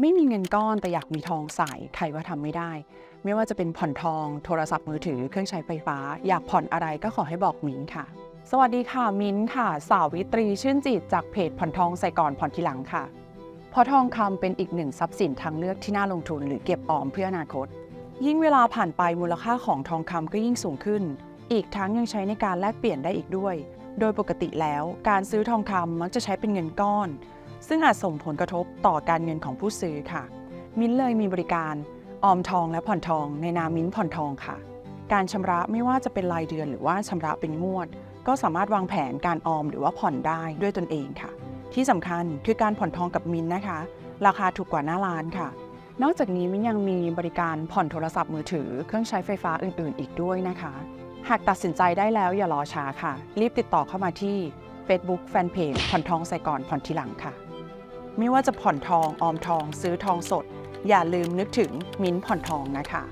ไม่มีเงินก้อนแต่อยากมีทองใส่ใครว่าทำไม่ได้ ไม่ว่าจะเป็นผ่อนทอง โทรศัพท์มือถือ เครื่องใช้ไฟฟ้า อยากผ่อนอะไรก็ขอให้บอกมิ้นค่ะ สวัสดีค่ะมิ้นค่ะ สาววิตรีชื่นจิตจากเพจผ่อนทองใส่ก่อนผ่อนทีหลังค่ะเพราะทองคำเป็นอีกหนึ่งทรัพย์สินทางเลือกที่น่าลงทุนหรือเก็บออมเพื่ออนาคต ยิ่งเวลาผ่านไปมูลค่าของทองคำก็ยิ่งสูงขึ้น อีกทั้งยังใช้ในการแลกเปลี่ยนได้อีกด้วย โดยปกติแล้วการซื้อทองคำมักจะใช้เป็นเงินก้อน ซึ่งอาจส่งผลกระทบต่อการเงินของผู้ซื้อค่ะ มิ้นเลยมีบริการออมทองและผ่อนทองในนามมิ้นผ่อนทองค่ะ การชำระไม่ว่าจะเป็นรายเดือนหรือว่าชำระเป็นงวด ก็สามารถวางแผนการออมหรือว่าผ่อนได้ด้วยตนเองค่ะ ที่สำคัญคือการผ่อนทองกับมิ้นนะคะ ราคาถูกกว่าหน้าร้านค่ะ นอกจากนี้มิ้นยังมีบริการผ่อนโทรศัพท์มือถือ เครื่องใช้ไฟฟ้าอื่น ๆ อีกด้วยนะคะ หากตัดสินใจได้แล้วอย่ารอช้าค่ะ รีบติดต่อเข้ามาที่ Facebook Fanpage ผ่อนทองใส่ก่อนผ่อนทีหลังค่ะ ไม่ว่าจะผ่อนทองออมทอง ซื้อทองสด อย่าลืมนึกถึงมิ้นผ่อนทองนะคะ